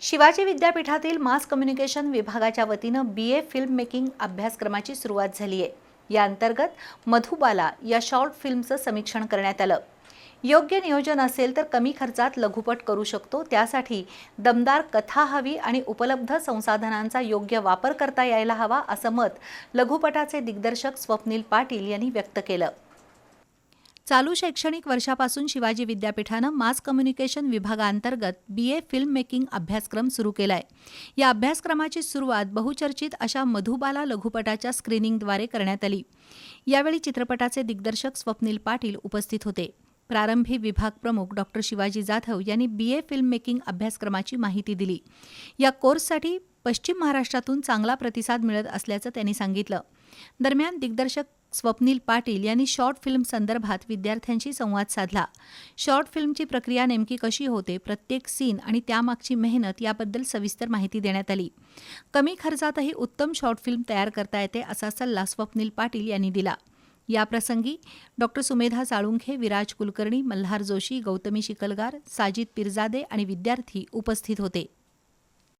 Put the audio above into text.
शिवाजी विद्यापीठातील mass communication विभागाच्या वतीनं बी ए फिल्म मेकिंग अभ्यासक्रमाची सुरुवात झाली आहे या अंतर्गत मधुबाला या शॉर्ट फिल्मचं समीक्षण करण्यात आलं. योग्य नियोजन असेल तर कमी खर्चात लघुपट करू शकतो. त्यासाठी दमदार कथा हवी आणि उपलब्ध संसाधनांचा योग्य वापर करता यायला हवा असं मत लघुपटाचे दिग्दर्शक स्वप्नील पाटील यांनी व्यक्त केलं. चालू शैक्षणिक वर्षापासून शिवाजी विद्यापीठानं मास कम्युनिकेशन विभागांतर्गत बी ए फिल्म मेकिंग अभ्यासक्रम सुरू केलाय. या अभ्यासक्रमाची सुरुवात बहुचर्चित अशा मधुबाला लघुपटाच्या स्क्रीनिंगद्वारे करण्यात आली. यावेळी चित्रपटाचे दिग्दर्शक स्वप्नील पाटील उपस्थित होते. प्रारंभी विभाग प्रमुख डॉक्टर शिवाजी जाधव यांनी बी ए फिल्म मेकिंग अभ्यासक्रमाची माहिती दिली. या कोर्ससाठी पश्चिम महाराष्ट्रातून चांगला प्रतिसाद मिळत असल्याचं त्यांनी सांगितलं. दरम्यान दिग्दर्शक स्वप्नील पाटील यांनी शॉर्ट फिल्म संदर्भात विद्यार्थ्यांशी संवाद साधला. शॉर्ट फिल्मची प्रक्रिया नेमकी कशी होते प्रत्येक सीन आणि त्यामागची मेहनत याबद्दल सविस्तर माहिती देण्यात आली. कमी खर्चातही उत्तम शॉर्ट फिल्म तयार करता येते असा सल्ला स्वप्नील पाटील यांनी दिला. याप्रसंगी डॉक्टर सुमेधा साळुंखे विराज कुलकर्णी मल्हार जोशी गौतमी शिकलगार साजिद पिरजादे आणि विद्यार्थी उपस्थित होते.